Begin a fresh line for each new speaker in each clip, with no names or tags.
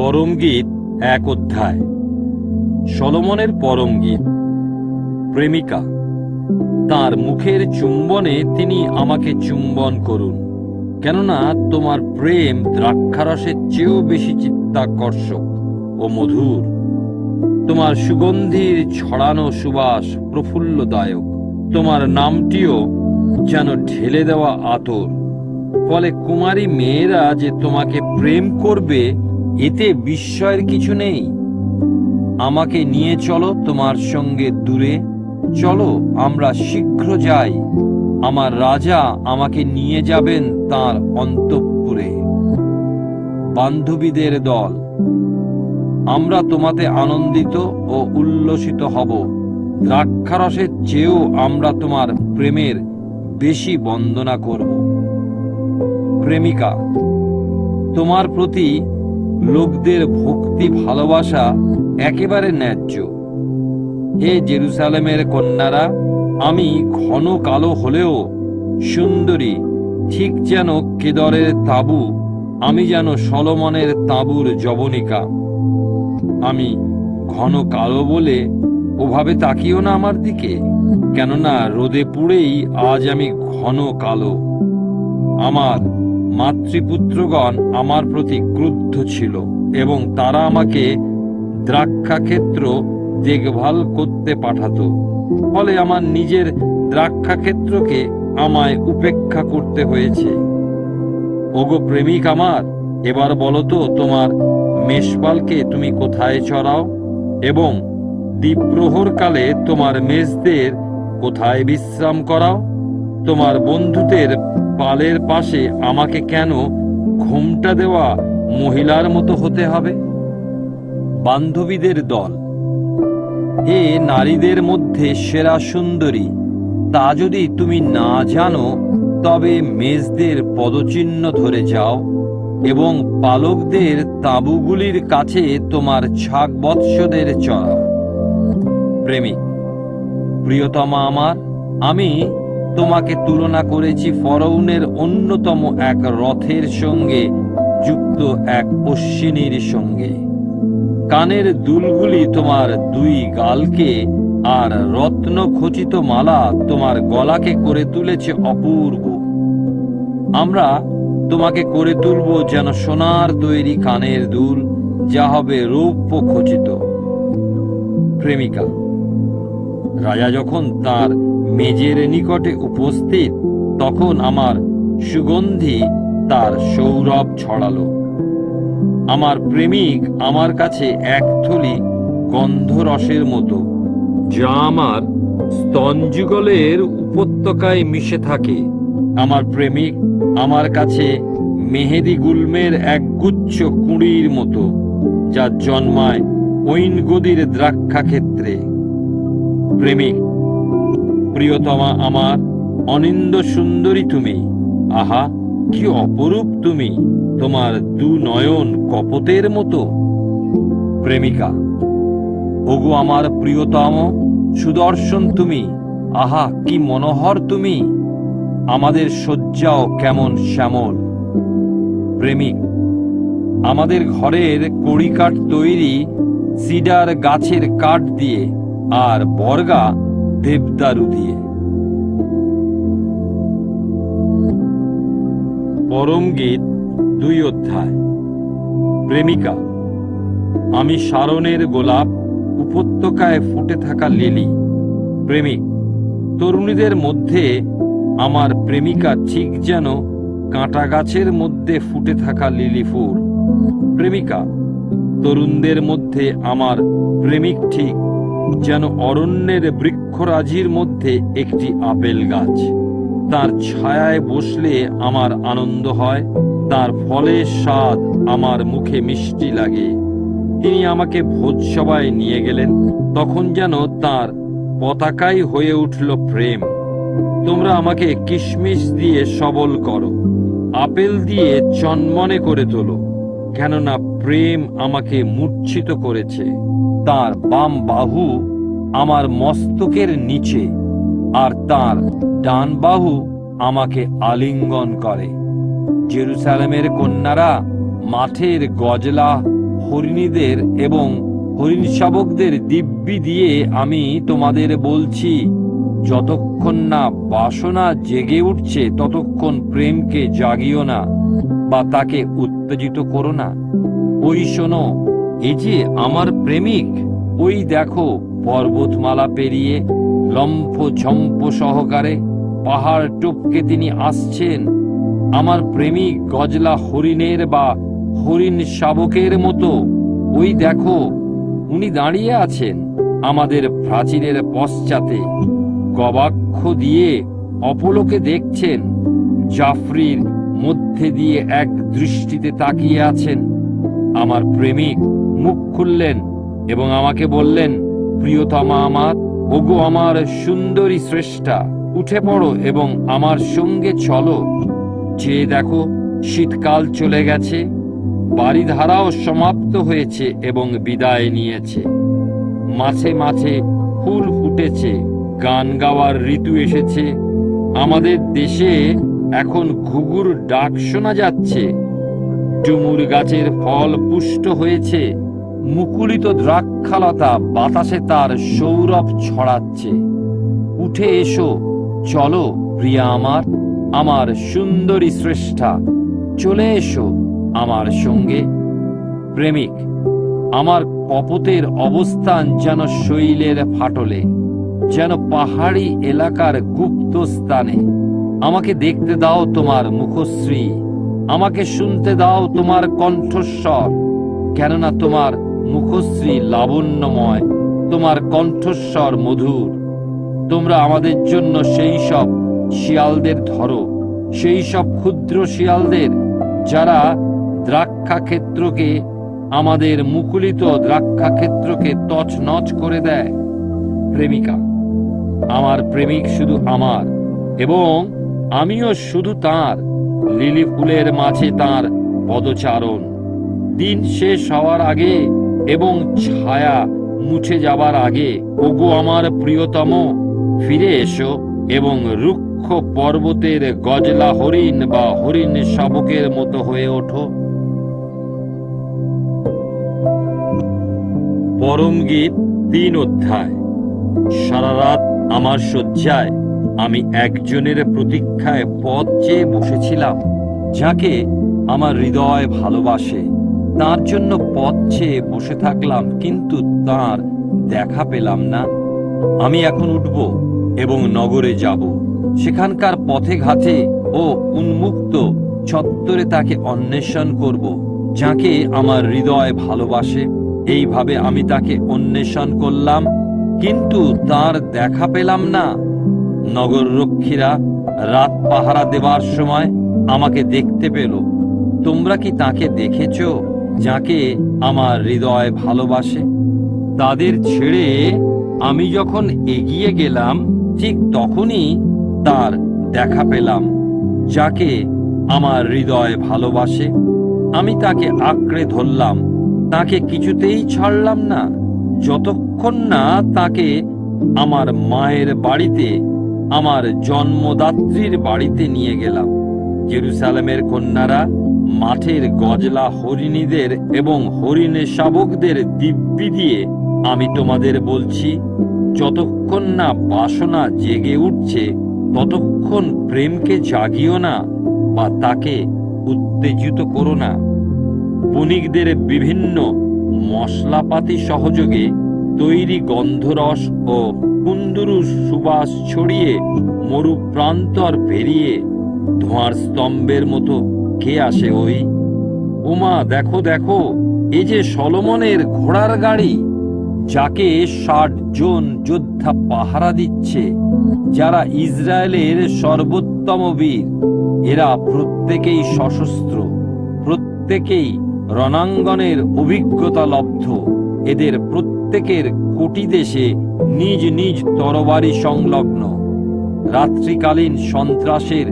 পরম গীত এক অধ্যায়। সলমনের পরম গীত। প্রেমিকা, তার মুখের চুম্বনে তিনি আমাকে চুম্বন করুন, কেননা তোমার প্রেম দ্রাক্ষারসের চেয়েও বেশি চিত্তাকর্ষক ও মধুর। তোমার সুগন্ধির ছড়ানো সুবাস প্রফুল্লদায়ক, তোমার নামটিও যেন ঢেলে দেওয়া আতর, ফলে কুমারী মেয়েরা যে তোমাকে প্রেম করবে এতে বিস্ময়ের কিছু নেই। আমাকে নিয়ে চলো তোমার সঙ্গে দূরে। চলো, আমরা শীঘ্র যাই। আমার রাজা আমাকে নিয়ে যাবেন তার অন্তঃপুরে। বান্ধবীদের দল, আমরা তোমাতে আনন্দিত ও উল্লসিত হব। দ্রাক্ষারসের চেয়েও আমরা তোমার প্রেমের বেশি বন্দনা করব। প্রেমিকা, তোমার প্রতি লোকদের ভক্তি, ভালোবাসা একেবারে ন্যায্য। হে জেরুসালেমের কন্যারা, আমি ঘন কালো হলেও সুন্দরী, ঠিক যেন কেদরের তাবু, আমি যেন সলমনের তাঁবুর জবনিকা। আমি ঘন কালো বলে ওভাবে তাকিও না আমার দিকে, কেননা রোদে পুড়েই আজ আমি ঘন কালো। আমার মাতৃপুত্রগণ আমার প্রতি ক্রুদ্ধ ছিল এবং তারা আমাকে দ্রাক্ষাক্ষেত্র দেখভাল করতে পাঠাতো। ফলে আমার নিজের দ্রাক্ষাক্ষেত্রকে আমায় উপেক্ষা করতে হয়েছে। ওগো প্রেমিক আমার, এবার বলো তো, তোমার মেষপালকে তুমি কোথায় চড়াও? এবং দ্বীপ্রহর কালে তোমার মেষদের কোথায় বিশ্রাম করাও? তোমার বন্ধুদের পালের পাশে আমাকে কেন ঘোমটা দেওয়া মহিলার মতো হতে হবে? বান্ধবীদের দল। এ নারীদের মধ্যে সেরা সুন্দরী। তা যদি তুমি না জানো, তবে মেজদের পদচিহ্ন ধরে যাও এবং পালকদের তাঁবুগুলির কাছে তোমার ছাগ বৎসদের চড়াও। প্রেমিক, প্রিয়তমা আমার, আমি তোমাকে তুলনা করেছি ফরৌনের অন্যতম এক রথের সঙ্গে, যুক্ত এক অশ্বিনীর সঙ্গে। কানের দুলগুলি তোমার দুই গালকে, আর রত্ন খচিত মালা তোমার গলাকে করে তুলেছে অপূর্ব। আমরা তোমাকে করে তুলব যেন সোনার তৈরি কানের দুল, যা হবে রৌপ্য খচিত। প্রেমিকা, রাজা যখন তার মেজের নিকটে উপস্থিত, তখন আমার সুগন্ধি তার সৌরভ ছড়ালো। আমার প্রেমিক আমার কাছে এক থলি গন্ধরসের মতো, যা আমার স্তনযুগলের উপত্যকায় মিশে থাকে। আমার প্রেমিক আমার কাছে মেহেদি গুলমের এক গুচ্ছ কুঁড়ির মতো, যা জন্মায় ঐন গদির দ্রাক্ষা ক্ষেত্রে প্রেমিক প্রিয়তমা আমার, অনিন্দ সুন্দরী তুমি। আহা, কি অপরূপ তুমি, তোমার দু নয়ন কপতের মতো। প্রেমিকা, ওগো আমার প্রিয়তম, সুদর্শন তুমি, আহা, কি মনোহর তুমি, আমাদের শয্যাও কেমন শ্যামল। প্রেমিক, আমাদের ঘরের কড়িকাঠ তৈরি, সিডার গাছের কাঠ দিয়ে, আর বর্গা দেবদারু দিয়ে। পরম গীত, দুই অধ্যায়। প্রেমিকা, আমি সারণের গোলাপ, উপত্যকায় ফুটে থাকা লিলি। প্রেমিক, তরুণীদের মধ্যে আমার প্রেমিকা ঠিক যেন কাঁটা গাছের মধ্যে ফুটে থাকা লিলি ফুল। প্রেমিকা, তরুণদের মধ্যে আমার প্রেমিক ঠিক যেন অরণ্যের বৃক্ষরাজির মধ্যে একটি আপেল গাছ। তার ছায়ায় বসলে আমার আনন্দ হয়, তার ফলের স্বাদ আমার মুখে মিষ্টি লাগে। তিনি আমাকে ভোজসভায় নিয়ে গেলেন, তখন যেন তার পতাকাই হয়ে উঠল প্রেম। তোমরা আমাকে কিশমিশ দিয়ে সবল করো, আপেল দিয়ে চনমনে করে তোলো, কেননা প্রেম আমাকে মূর্ছিত করেছে। তার বাম বাহু আমার মস্তকের নিচে, আর তার ডান বাহু আমাকে আলিঙ্গন করে। জেরুসালেমের কন্যারা, মাঠের গজলা, হরিণীদের এবং হরিণ শাবকদের দিব্যি দিয়ে আমি তোমাদের বলছি, যতক্ষণ না বাসনা জেগে উঠছে, ততক্ষণ প্রেমকে জাগিও না বা তাকে উত্তেজিত করো না। ওই শোনো এই যে আমার প্রেমিক, ওই দেখো পর্বতমালা পেরিয়ে লম্ফ ঝম্প সহকারে পাহাড় টপকে তিনি আসছেন। আমার প্রেমিক গজলা হরিণের বা হরিণ শাবকের মতো। ওই দেখো, উনি দাঁড়িয়ে আছেন আমাদের প্রাচীরের পশ্চাতে। গবাক্ষ দিয়ে অপলোকে দেখছেন, জাফরির মধ্যে দিয়ে এক দৃষ্টিতে তাকিয়ে আছেন। আমার প্রেমিক মুখ খুললেন এবং আমাকে বললেন, প্রিয়তমা আমার, ওগো আমার সুন্দরী শ্রেষ্ঠা উঠে পড়ো এবং আমার সঙ্গে চলো। যে দেখো, শীতকাল চলে গেছে বাড়িধারাও সমাপ্ত হয়েছে এবং বিদায় নিয়েছে। মাঝে মাঝে ফুল ফুটেছে, গান গাওয়ার ঋতু এসেছে। আমাদের দেশে এখন ঘুঘুর ডাক শোনা যাচ্ছে। ডুমুর গাছের ফল পুষ্ট হয়েছে। মুকুলিত দ্রাক্ষালতা বাতাসে তার সৌরভ ছড়াচ্ছে। উঠে এসো, চলো প্রিয়া আমার আমার সুন্দরী শ্রেষ্ঠা চলে এসো আমার সঙ্গে। প্রেমিক, আমার কপতের অবস্থান যেন শৈলের ফাটলে, যেন পাহাড়ি এলাকার গুপ্ত স্থানে। আমাকে দেখতে দাও তোমার মুখশ্রী, আমাকে শুনতে দাও তোমার কণ্ঠস্বর, কেননা তোমার মুখশ্রী লাবণ্যময়, তোমার কণ্ঠস্বর মধুর। তোমরা আমাদের জন্য সেই সব শিয়ালদের ধরো, সেই সব ক্ষুদ্র শিয়ালদের যারা দ্রাক্ষা ক্ষেত্রকে আমাদের মুকুলিত দ্রাক্ষা ক্ষেত্রকে তছনছ করে দেয়। প্রেমিকা, আমার প্রেমিক শুধু আমার, এবং আমিও শুধু তার, লিলি ফুলের মাঝে তার পদচারণ। দিন শেষ হওয়ার আগে এবং ছায়া মুছে যাবার আগে, ওগো আমার প্রিয়তম, ফিরে এসো এবং রুক্ষ পর্বতের গজলা হরিণ বা হরিণ শাবকের মতো হয়ে ওঠো। পরম গীত, তিন অধ্যায়। সারা রাত আমার শয্যায় আমি একজনের প্রতীক্ষায় পথ চেয়ে বসেছিলাম, যাকে আমার হৃদয় ভালোবাসে। তার জন্য পথ চেয়ে বসে থাকলাম, কিন্তু তার দেখা পেলাম না। আমি এখন উঠব এবং নগরে যাব। সেখানকার পথে ঘাটে ও উন্মুক্ত চত্বরে তাকে অন্বেষণ করব, যাকে আমার হৃদয় ভালোবাসে। এইভাবে আমি তাকে অন্বেষণ করলাম, কিন্তু তার দেখা পেলাম না। নগররক্ষীরা রাত পাহারা দেবার সময় আমাকে দেখতে পেল। তোমরা কি তাকে দেখেছ? যাকে আমার হৃদয় ভালোবাসে, তাদের ছেড়ে আমি যখন এগিয়ে গেলাম, ঠিক তখনই তার দেখা পেলাম, যাকে আমার হৃদয় ভালোবাসে। আমি তাকে আঁকড়ে ধরলাম, তাকে কিছুতেই ছাড়লাম না, যতক্ষণ না তাকে আমার মায়ের বাড়িতে, আমার জন্মদাত্রীর বাড়িতে নিয়ে গেলাম। জেরুসালেমের কন্যারা মাঠের গজলা হরিণীদের এবং হরিণের শাবকদের দিব্যি দিয়ে আমি তোমাদের বলছি, যতক্ষণ না বাসনা জেগে উঠছে, ততক্ষণ প্রেমকে জাগিও না বা তাকে উত্তেজিত করো না। বণিকদের বিভিন্ন মশলাপাতি সহযোগে তৈরি গন্ধরস ও কুন্দুরু সুবাস ছড়িয়ে মরু প্রান্তর পেরিয়ে ধোঁয়ার স্তম্ভের মতো কে আসে ওই? ওমা দেখো দেখো, এই যে সলমনের ঘোড়ার গাড়ি, যাকে ষাট জন যোদ্ধা পাহারা দিচ্ছে, যারা ইসরায়েলের সর্বোত্তম বীর। এরা প্রত্যেকেই সশস্ত্র, প্রত্যেকেই রণাঙ্গনের অভিজ্ঞতা লব্ধ। এদের প্রত্যেকের কোটি দেশে নিজ নিজ তরবারি সংলগ্ন। রাত্রিকালীন সন্ত্রাসের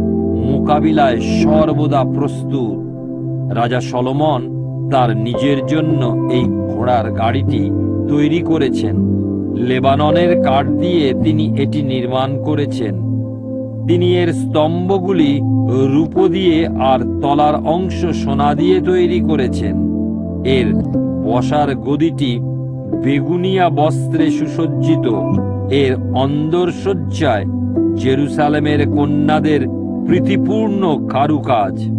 মোকাবিলায় সর্বদা প্রস্তুত। রাজা সলমন তার নিজের জন্য এই ঘোড়ার গাড়িটি তৈরি করেছেন। লেবাননের কাঠ দিয়ে তিনি এটি নির্মাণ করেছেন। তিনি এর স্তম্ভগুলি রূপো দিয়ে আর তলার অংশ সোনা দিয়ে তৈরি করেছেন। এর বসার গদিটি বেগুনিয়া বস্ত্রে সুসজ্জিত। এর অন্দরসজ্জায় জেরুসালেমের কন্যাদের প্রীতিপূর্ণ কারুকাজ।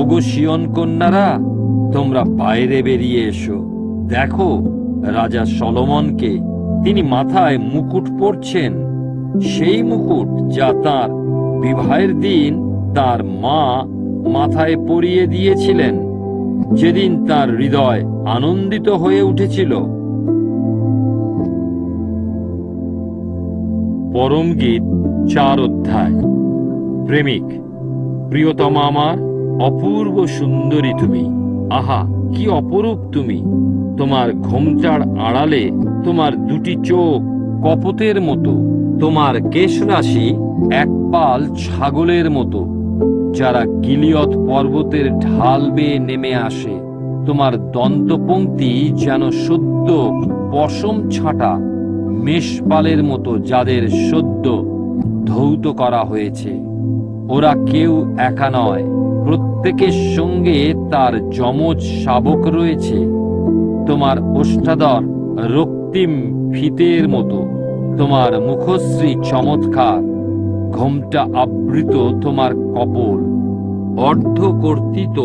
ওগো শিয়ন কন্যারা, তোমরা বাইরে বেরিয়ে এসো। দেখো, রাজা সলোমনকে তিনি মাথায় মুকুট পরছেন। সেই মুকুট যা তার বিবাহের দিন তার মা মাথায় পরিয়ে দিয়েছিলেন। যেদিন তার হৃদয় আনন্দিত হয়ে উঠেছিল। পরম গীত চার অধ্যায়। প্রেমিক। প্রিয়তমা আমার, অপূর্ব সুন্দরী তুমি। আহা, কি অপরূপ তুমি। তোমার ঘোমটার আড়ালে তোমার দুটি চোখ কপতের মতো। তোমার কেশরাশি এক পাল ছাগলের মতো। যারা গিলিয়ত পর্বতের ঢাল বেয়ে নেমে আসে, তোমার দন্তপংক্তি যেন সদ্য পশম ছাটা মেষপালের মতো যাদের সদ্য ধৌত করা হয়েছে। ওরা কেউ একা নয়। প্রত্যেকের সঙ্গে তার যমজ শাবক রয়েছে। তোমার ওষ্ঠাধর রক্তিম ফিতের মতো। তোমার মুখশ্রী চমৎকার। ঘোমটা আবৃত তোমার কপল। অর্ধকর্তিত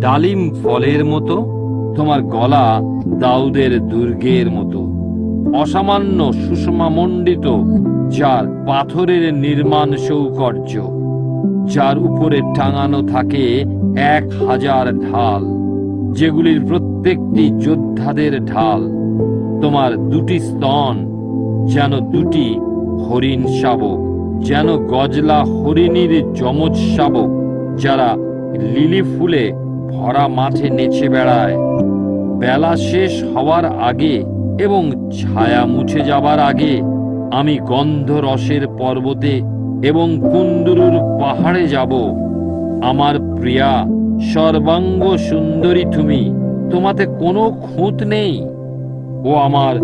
ডালিম ফলের মতো। তোমার গলা দাউদের দুর্গের মতো। অসামান্য সুষমামণ্ডিত, যার পাথরের নির্মাণ সৌকর্য। যার উপরে টাঙানো থাকে এক হাজার ঢাল, যেগুলির প্রত্যেকটি যোদ্ধাদের ঢাল। তোমার দুটি স্তন যেন দুটি হরিণ শাবক, যেন গজলা হরিণীর যমজ শাবক, যারা লিলি ফুলে ভরা মাঠে নেচে বেড়ায়। বেলা শেষ হওয়ার আগে এবং ছায়া মুছে যাবার আগে আমি গন্ধ রসের পর্বতে এবং কুন্দুরুর পাহাড়ে যাব। আমার প্রিয়া, সর্বাঙ্গ সুন্দরী তুমি, তোমাতে কোনো খুঁত নেই। ও আমার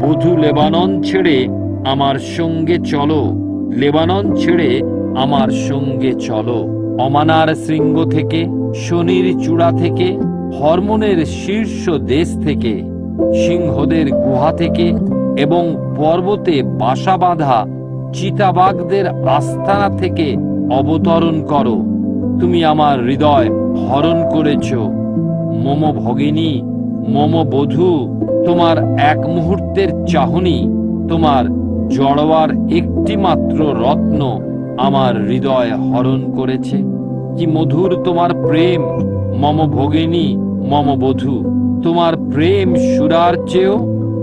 বধূ লেবানন ছেড়ে আমার সঙ্গে চলো, লেবানন ছেড়ে আমার সঙ্গে চলো। অমানার শৃঙ্গ থেকে, শনির চূড়া থেকে, হরমোনের শীর্ষ দেশ থেকে, সিংহদের গুহা থেকে এবং পর্বতে বাসা বাঁধা চিতাবাগদের আস্তানা থেকে অবতরণ করো। তুমি আমার হৃদয় হরণ করেছ। মম ভগিনী, মম বধূ, তোমার এক মুহূর্তের চাহনি, তোমার জড়োয়ার একটি মাত্র রত্ন আমার হৃদয় হরণ করেছে। কি মধুর তোমার প্রেম, মম ভগিনী, মম বধূ, তোমার প্রেম সুরার চেয়েও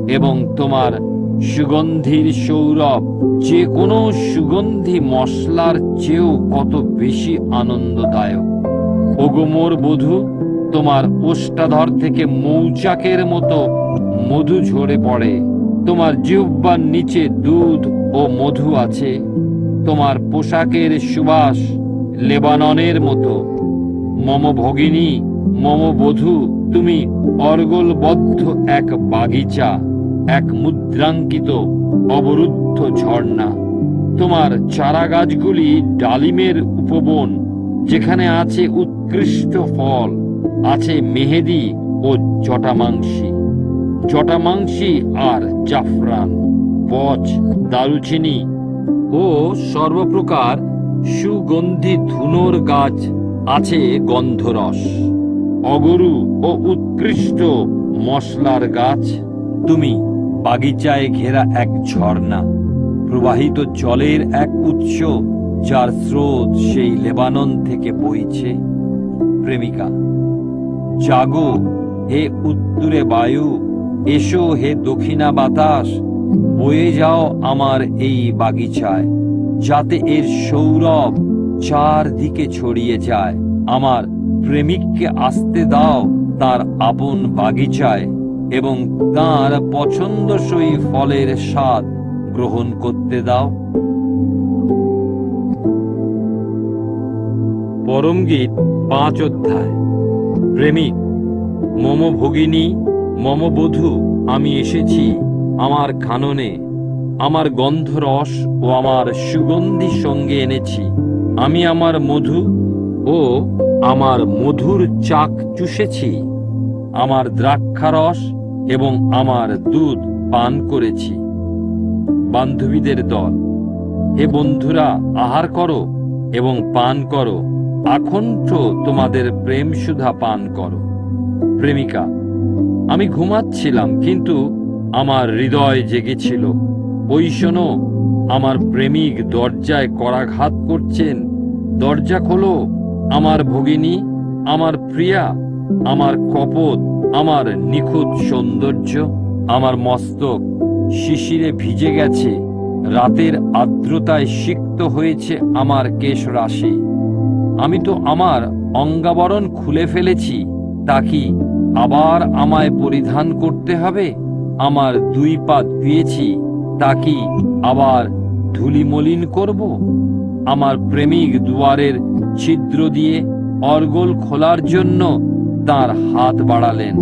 এবং তোমার সুগন্ধির সৌরভ, যে কোনো সুগন্ধি মশলার চেয়েও কত বেশি আনন্দদায়ক। ওগোমোর বধূ, তোমার ওষ্ঠাধর থেকে মৌচাকের মতো মধু ঝরে পড়ে। তোমার জিহ্বার নিচে দুধ ও মধু আছে। তোমার পোশাকের সুবাস লেবাননের মতো। মম ভগিনী, মম বধূ, তুমি অর্গলবদ্ধ এক বাগিচা। এক মুদ্রাঙ্কিত অবরুদ্ধ ঝর্ণা। তোমার চারা গাছগুলি ডালিমের উপবন, যেখানে আছে উৎকৃষ্ট ফল, আছে মেহেদি ও জটামাংসী। জটামাংসী আর জাফরান পচ দারুচিনি ও সর্বপ্রকার সুগন্ধি ধুনোর গাছ আছে গন্ধরস। অগরু ও উৎকৃষ্ট মশলার গাছ, তুমি বাগিচায় ঘেরা এক ঝর্ণা। প্রবাহিত জলের এক উৎস যার স্রোত সেই লেবানন থেকে বইছে। প্রেমিকা, জাগো হে উত্তুরে বায়ু, এসো হে দক্ষিণা বাতাস, বয়ে যাও আমার এই বাগিচায়, যাতে এর সৌরভ চারদিকে ছড়িয়ে যায়। আমার প্রেমিককে আসতে দাও তার আপন বাগিচায়। এবং তার পছন্দসই ফলের স্বাদ গ্রহণ করতে দাও। পরম গীত পাঁচ অধ্যায়। প্রেমিক, মম ভগিনী, মম বধূ, আমি এসেছি আমার খাননে। আমার গন্ধরস ও আমার সুগন্ধি সঙ্গে এনেছি। আমি আমার মধু ও আমার মধুর চাক চুষেছি। আমার দ্রাক্ষারস এবং আমার দুধ পান করেছি। বান্ধবীদের দল, হে বন্ধুরা, আহার করো এবং পান করো। আখণ্ড তোমাদের প্রেম সুধা পান করো। প্রেমিকা, আমি ঘুমাচ্ছিলাম, কিন্তু আমার হৃদয় জেগেছিল। ওই শোনো, আমার প্রেমিক দরজায় করাঘাত করছেন। দরজা খোলো, আমার ভগিনী, আমার প্রিয়া আমার কপট আমার নিখুঁত সৌন্দর্য, আমার মস্তক শিশিরে ভিজে গেছে, রাতের আর্দ্রতায় সিক্ত হয়েছে আমার কেশ রাশি। আমি তো আমার অঙ্গাবরণ খুলে ফেলেছি, তা কি আবার আমায় পরিধান করতে হবে? আমার দুই পা ধুয়েছি তা কি আবার ধুলিমলিন করব? আমার প্রেমিক দুয়ারের ছিদ্র দিয়ে অর্গল খোলার জন্য তার হাত বাড়ালেন।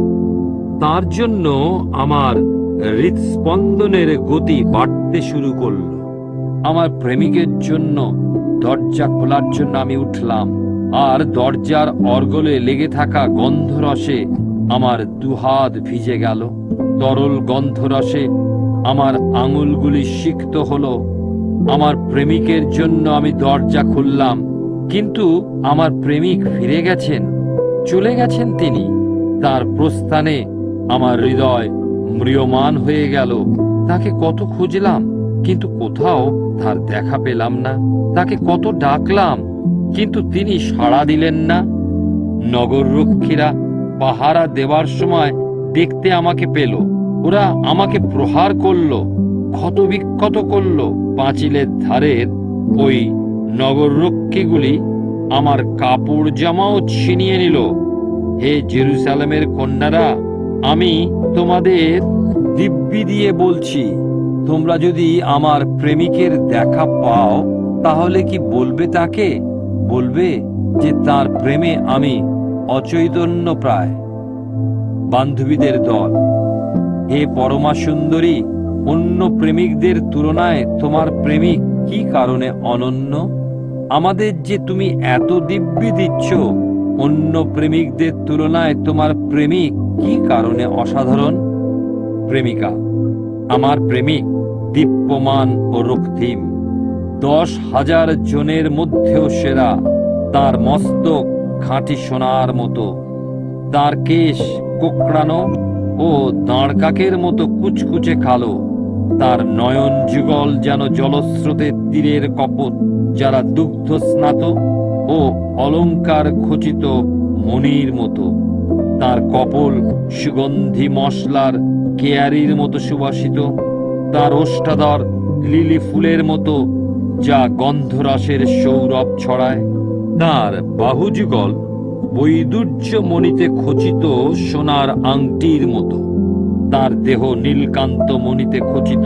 তার জন্য আমার হৃদস্পন্দনের গতি বাড়তে শুরু করল। আমার প্রেমিকের জন্য দরজা খোলার জন্য আমি উঠলাম আর দরজার অর্গলে লেগে থাকা গন্ধরসে আমার দুহাত ভিজে গেল। তরল গন্ধরসে আমার আঙুলগুলি সিক্ত হলো। আমার প্রেমিকের জন্য আমি দরজা খুললাম কিন্তু আমার প্রেমিক ফিরে গেছেন। চলে গেছেন তিনি। তার প্রস্থানে আমার হৃদয় ম্রিয়মান হয়ে গেল। তাকে কত খুঁজলাম, কিন্তু কোথাও তার দেখা পেলাম না। তাকে কত ডাকলাম, কিন্তু তিনি সাড়া দিলেন না। নগররক্ষীরা পাহারা দেওয়ার সময় দেখতে আমাকে পেল। ওরা আমাকে প্রহার করল ক্ষত বিক্ষত করল। পাঁচিলের ধারের ওই নগররক্ষীগুলি আমার কাপড় জামাও ছিনিয়ে নিল। হে জেরুসালেমের কন্যারা, আমি তোমাদের দিব্যি দিয়ে বলছি, তোমরা যদি আমার প্রেমিকের দেখা পাও, তাহলে কি বলবে তাকে? বলবে যে তার প্রেমে আমি অচৈতন্য প্রায় বান্ধবীদের দল, হে পরমা সুন্দরী অন্য প্রেমিকদের তুলনায় তোমার প্রেমিক কি কারণে অনন্য? আমাদের যে তুমি এত দিব্যি দিচ্ছ, অন্য প্রেমিকদের তুলনায় তোমার প্রেমিক কি কারণে অসাধারণ? প্রেমিকা, আমার প্রেমিক দীপ্যমান ও রক্তিম, দশ হাজার জনের মধ্যেও সেরা, তার মস্তক খাঁটি সোনার মতো, তার কেশ কোকড়ানো ও দাঁড়কাকের মতো কুচকুচে কালো, তার নয়ন যুগল যেন জলস্রোতের তীরের কপট যারা দুগ্ধ স্নাত ও অলংকার খচিত মণির মতো। তার কপল সুগন্ধি মশলার কেয়ারির মতো সুবাসিত। তার ওষ্ঠাধর লিলি ফুলের মতো যা গন্ধরাসের সৌরভ ছড়ায়। তার বাহুযুগল বৈদুর্য মণিতে খচিত সোনার আংটির মতো। তার দেহ নীলকান্ত মণিতে খচিত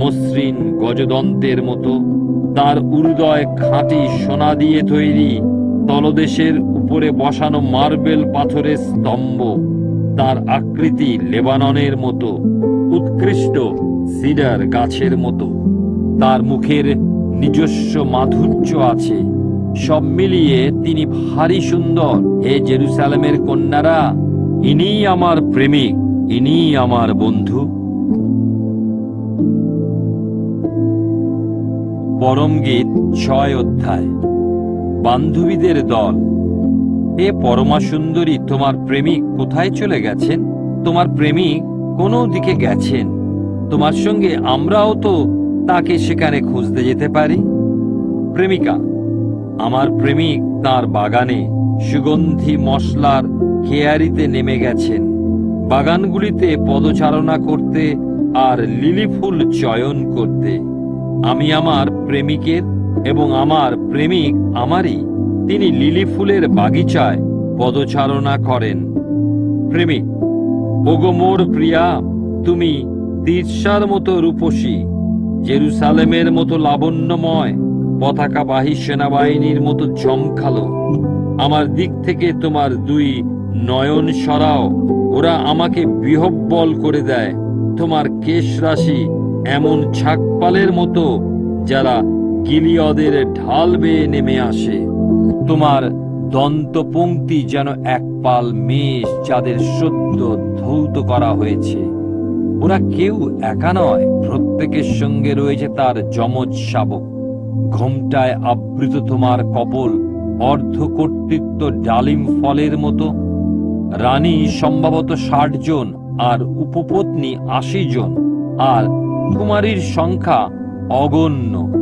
মসৃণ গজদন্তের মতো। তার উদয় খাঁটি সোনা দিয়ে তৈরি তলদেশের উপরে বসানো মার্বেল পাথরের স্তম্ভ। তার আকৃতি লেবাননের মতো, উৎকৃষ্ট সিডার গাছের মতো। তার মুখের নিজস্ব মাধুর্য আছে। সব মিলিয়ে তিনি ভারী সুন্দর। হে জেরুসালেমের কন্যারা ইনি আমার প্রেমিক, ইনিই আমার বন্ধু। পরম গীত ছয় অধ্যায়। বান্ধবীদের দল। এ পরমা সুন্দরী তোমার প্রেমিক কোথায় চলে গেছেন? তোমার প্রেমিক কোনো দিকে গেছেন? তোমার সঙ্গে আমরাও তো তাকে সেখানে খুঁজতে যেতে পারি। প্রেমিকা, আমার প্রেমিক তার বাগানে সুগন্ধি মশলার খেয়ারিতে নেমে গেছেন। বাগানগুলিতে পদচারণা করতে আর লিলি ফুল চয়ন করতে। আমি আমার প্রেমিকের এবং আমার প্রেমিক আমারই। তিনি লিলি ফুলের বাগিচায় পদচারণা করেন। প্রেমিক, ওগো মোর প্রিয়া, তুমি তিরসার মতো রূপসী, জেরুসালেমের মতো লাবণ্যময় পতাকাবাহী সেনাবাহিনীর মতো জমখালো। আমার দিক থেকে তোমার দুই নয়ন সরাও। ওরা আমাকে বিহব্বল করে দেয়। তোমার কেশ রাশি এমন ছাকপালের মতো যারা গিলিয়দের ঢাল বেয়ে নেমে আসে। তোমার দন্তপংক্তি যেন এক পাল মেষ যাদের সদ্য ধৌত করা হয়েছে। ওরা কেউ একা নয়, প্রত্যেকের সঙ্গে রয়েছে তার যমজ শাবক। ঘোমটায় আবৃত তোমার কপল অর্ধ কর্তৃত্ব ডালিম ফলের মতো। রানী সম্ভবত ষাট জন আর উপপত্নী আশি জন, আর কুমারীর সংখ্যা অগণ্য।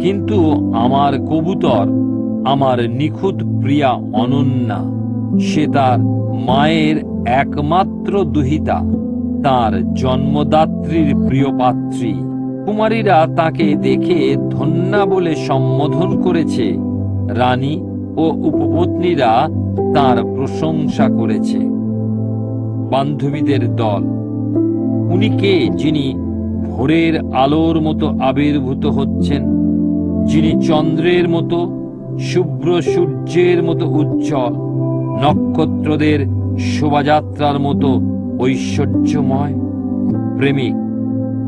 কিন্তু আমার কবুতর, আমার নিখুঁত প্রিয়া অনন্যা, সে তার মায়ের একমাত্র দুহিতা, তার জন্মদাত্রীর প্রিয় পাত্রী। কুমারীরা তাকে দেখে ধন্যা বলে সম্বোধন করেছে। রানী ও উপপত্নীরা তার প্রশংসা করেছে। বান্ধবীদের দল। উনি কে যিনি ভোরের আলোর মতো আবির্ভূত হচ্ছেন, যিনি চন্দ্রের মতো, শুভ্র সূর্যের মতো উজ্জ্বল, নক্ষত্রদের শোভাযাত্রার মতো ঐশ্বর্যময়, প্রেমিক।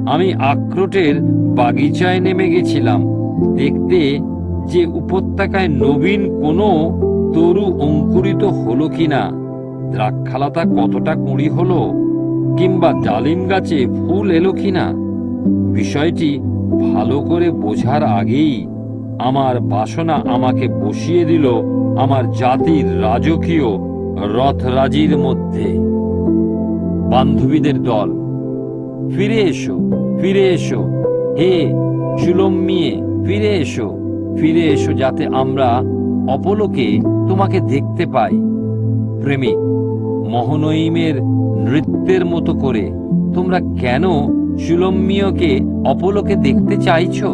আমি আক্রোটের বাগিচায় নেমে গেছিলাম, দেখতে যে উপত্যকায় নবীন কোনো তরু অঙ্কুরিত হলো কিনা, দ্রাক্ষালতা কতটা কুঁড়ি হলো, কিংবা ডালিম গাছে ফুল এলো কিনা বিষয়টি ভালো করে বোঝার আগেই আমার বাসনা আমাকে বসিয়ে দিল আমার জাতির রাজকীয় রথরাজির মধ্যে। বান্ধবীদের দল, ফিরে এসো ফিরে এসো, হে সুলম্মিয়ে, ফিরে এসো ফিরে এসো যাতে আমরা অপলোকে তোমাকে দেখতে পাই। প্রেমিক মহনঈমের নৃত্যের মতো করে তোমরা কেন সুলম্মিয়কে অপলোকে দেখতে চাইছ?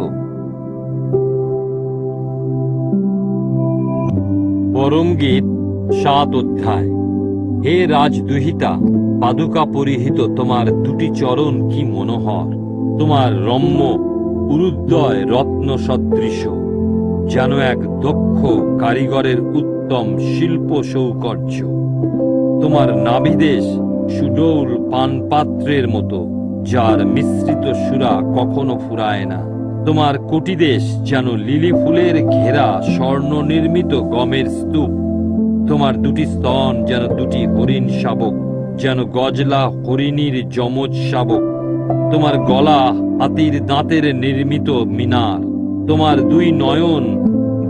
পরম গীত সাত অধ্যায়। হে রাজদুহিতা, পাদুকা পরিহিত তোমার দুটি চরণ কি মনোহর? তোমার রম্য, উরুদ্বয় রত্ন সদৃশ। যেন এক দক্ষ কারিগরের উত্তম শিল্প সৌকর্য। তোমার নাভিদেশ সুডৌল পানপাত্রের মতো। যার মিশ্রিত সুরা কখনো ফুরায় না। তোমার কোটিদেশ যেন লিলি ফুলের ঘেরা স্বর্ণ নির্মিত গমের স্তূপ। তোমার দুটি স্তন যেন দুটি হরিণ শাবক, যেন গজলা হরিণীর যমজ শাবক। তোমার গলা হাতির দাঁতের নির্মিত মিনার। তোমার দুই নয়ন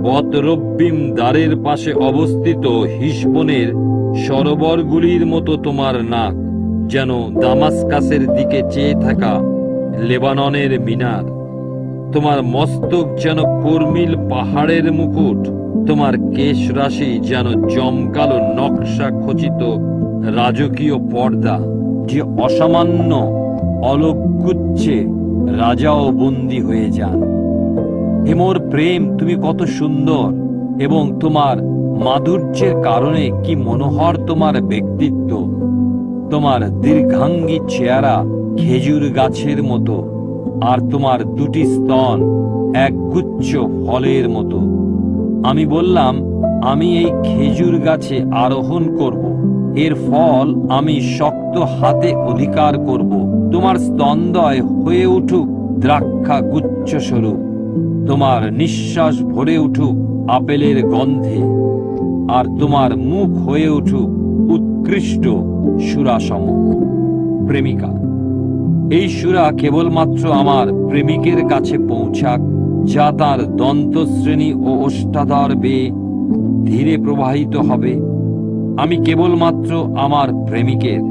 বতরব্বিম দ্বারের পাশে অবস্থিত হিসবনের সরোবরগুলির মতো তোমার নাক। যেন দামাসকাসের দিকে চেয়ে থাকা লেবাননের মিনার। তোমার মস্তক যেন কর্মিল পাহাড়ের মুকুট। তোমার কেশ রাশি যেন জমকালো নকশা খচিত রাজকীয় পর্দা। যে অসামান্য অলগুচ্ছে রাজাও বন্দী হয়ে যান। হেমোর প্রেম তুমি কত সুন্দর এবং তোমার মাধুর্যের কারণে কি মনোহর তোমার ব্যক্তিত্ব? তোমার দীর্ঘাঙ্গী চেহারা খেজুর গাছের মতো, আর তোমার দুটি স্তন এক গুচ্ছ ফলের মতো। আমি বললাম, আমি এই খেজুর গাছে আরোহণ করব। এর ফল আমি শক্ত হাতে অধিকার করব। তোমার স্তন্দয় হয়ে উঠুক দ্রাক্ষা গুচ্ছ স্বরূপ। তোমার নিঃশ্বাস ভরে উঠুক আপেলের গন্ধে। আর তোমার মুখ হয়ে উঠুক উৎকৃষ্ট সুরাসম প্রেমিকা, এই সুরা কেবলমাত্র আমার প্রেমিকের কাছে পৌঁছাক, যা তার দন্তশ্রেণী ও ওষ্ঠাধর বেয়ে ধীরে প্রবাহিত হবে। আমি কেবলমাত্র আমার প্রেমিকের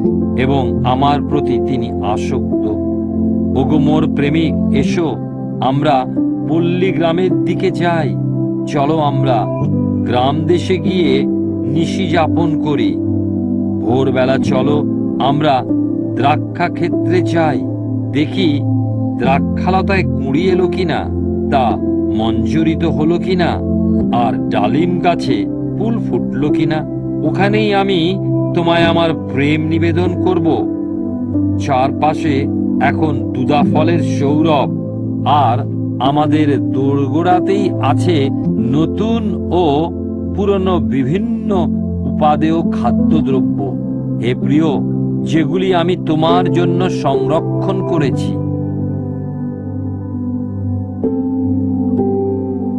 এবং আমার প্রতি তিনি আসক্ত। ওগো মোর প্রেমিক, এসো, আমরা পল্লী গ্রামের দিকে যাই। চলো আমরা গ্রাম দেশে গিয়ে নিশি যাপন করি। ভোরবেলা চলো, আমরা দ্রাক্ষা ক্ষেত্রে যাই। দেখি দ্রাক্ষালতায় কুঁড়ি এলো কিনা, তা মঞ্জুরিত হলো কিনা, আর ডালিম গাছে ফুল ফুটলো কিনা। ওখানেই আমি তোমায় আমার প্রেম নিবেদন করব। চারপাশে এখন দুদা ফলের সৌরভ, আর আমাদের দোরগোড়াতেই আছে নতুন ও পুরনো বিভিন্ন উপাদেয় খাদ্যদ্রব্য। হে প্রিয়, যেগুলি আমি তোমার জন্য সংরক্ষণ করেছি।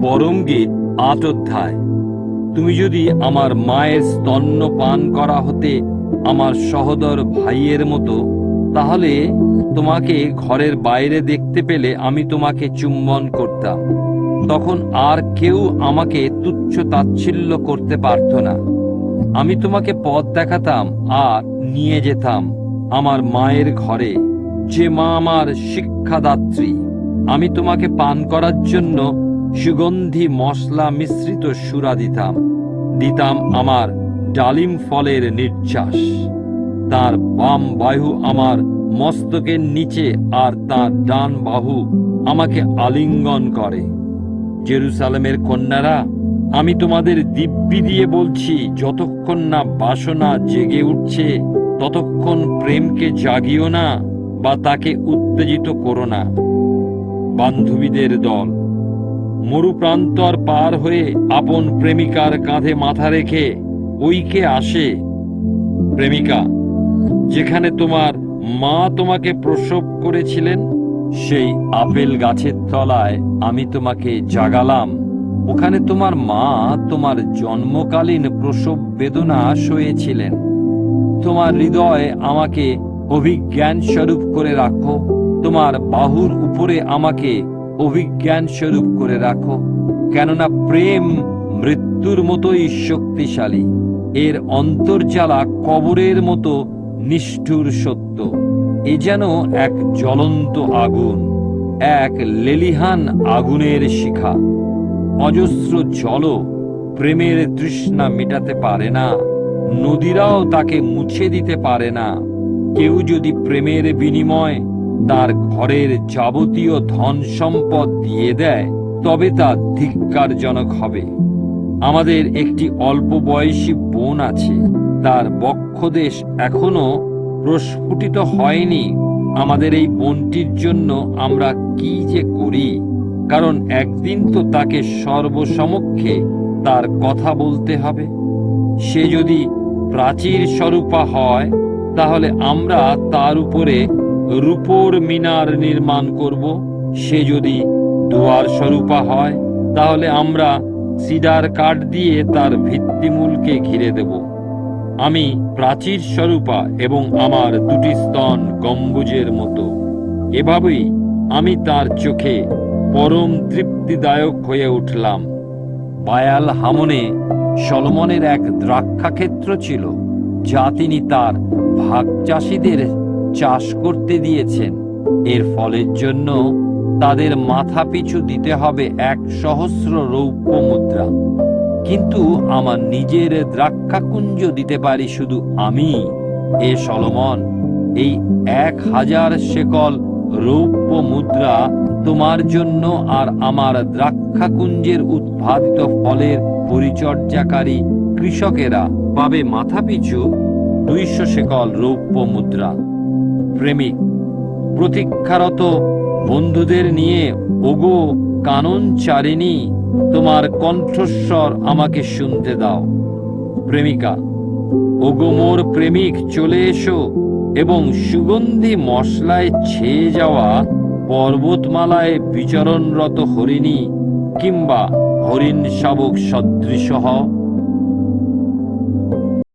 পরম গীত আট অধ্যায়। তুমি যদি আমার মায়ের স্তন্য পান করা হতে আমার সহদর ভাইয়ের মতো, তাহলে তোমাকে ঘরের বাইরে দেখতে পেলে আমি তোমাকে চুম্বন করতাম। তখন আর কেউ আমাকে তুচ্ছ তাচ্ছিল্য করতে পারত না। আমি তোমাকে পথ দেখাতাম আর নিয়ে যেতাম আমার মায়ের ঘরে। যে মা আমার শিক্ষাদাত্রী, আমি তোমাকে পান করার জন্য সুগন্ধি মশলা মিশ্রিত সুরা দিতাম। দিতাম আমার ডালিম ফলের নির্যাস। তার বাম বাহু আমার মস্তকের নিচে আর তার ডান বাহু আমাকে আলিঙ্গন করে। জেরুসালেমের কন্যারা আমি তোমাদের দিব্যি দিয়ে বলছি, যতক্ষণ না বাসনা জেগে উঠছে, ততক্ষণ প্রেমকে জাগিও না বা তাকে উত্তেজিত করো না। বান্ধবীদের দল। মরুপ্রান্তর পার হয়ে আপন প্রেমিকার কাঁধে মাথা রেখে ওইকে আসে। প্রেমিকা, যেখানে তোমার মা তোমাকে প্রসব করেছিলেন, সেই আপেল গাছের তলায় আমি তোমাকে জাগালাম। ওখানে তোমার মা তোমার জন্মকালীন প্রসব বেদনা সয়েছিলেন। তোমার হৃদয় আমাকে অভিজ্ঞান স্বরূপ করে রাখো। তোমার বাহুর উপরে আমাকে অভিজ্ঞান স্বরূপ করে রাখো। কেননা প্রেম মৃত্যুর মতোই শক্তিশালী। এর অন্তর্জালা কবরের মতো নিষ্ঠুর সত্য। এ যেন এক জ্বলন্ত আগুন, এক লেলিহান আগুনের শিখা। অজস্র জল প্রেমের তৃষ্ণা মেটাতে পারে না। নদীরাও তাকে মুছে দিতে পারে না। কেউ যদি প্রেমের বিনিময় তার ঘরের যাবতীয় ধন সম্পদ দিয়ে দেয়, তবে তা ধিক্কারজনক হবে। আমাদের একটি অল্প বয়সী বোন আছে। তার বক্ষদেশ এখনও প্রস্ফুটিত হয়নি। আমাদের এই বোনটির জন্য আমরা কি যে করি? কারণ একদিন তো তাকে সর্বসমক্ষে তার কথা বলতে হবে। সে যদি প্রাচীর স্বরূপা হয়, তাহলে আমরা তার উপরে রূপোর মিনার নির্মাণ করব। সে যদি দুয়ার স্বরূপা হয়, তাহলে আমরা সিডার কাঠ দিয়ে তার ভিত্তিমূলকে ঘিরে দেব। আমি প্রাচীর স্বরূপা এবং আমার দুটি স্তন গম্বুজের মতো। এভাবেই আমি তার চোখে পরম তৃপ্তিদায়ক হয়ে উঠলাম। বায়াল হামনে সলমনের এক দ্রাক্ষাক্ষেত্র ছিল, যা তিনি তার ভাগ চাষিদের চাষ করতে দিয়েছেন। এর ফলের জন্য তাদের মাথা পিছু দিতে হবে এক সহস্র রৌপ্য মুদ্রা। কিন্তু আমার নিজের দ্রাক্ষাকুঞ্জ দিতে পারি শুধু আমি? এ সলমন, এই এক হাজার শেকল রৌপ্য মুদ্রা তোমার জন্য আর আমার দ্রাক্ষাকুঞ্জের উৎপাদিত ফলের পরিচর্যাকারী কৃষকেরা পাবে মাথাপিছু দুইশো শেকল রৌপ্য মুদ্রা। প্রেমিক, প্রতীক্ষারত বন্ধুদের নিয়ে, ওগো, কানন চারিণী, তোমার কণ্ঠস্বর আমাকে শুনতে দাও। প্রেমিকা, ওগো মোর প্রেমিক, চলে এসো এবং সুগন্ধি মশলায় ছেয়ে যাওয়া পর্বতমালায় বিচরণরত হরিণী কিংবা হরিণ শাবক সদৃশ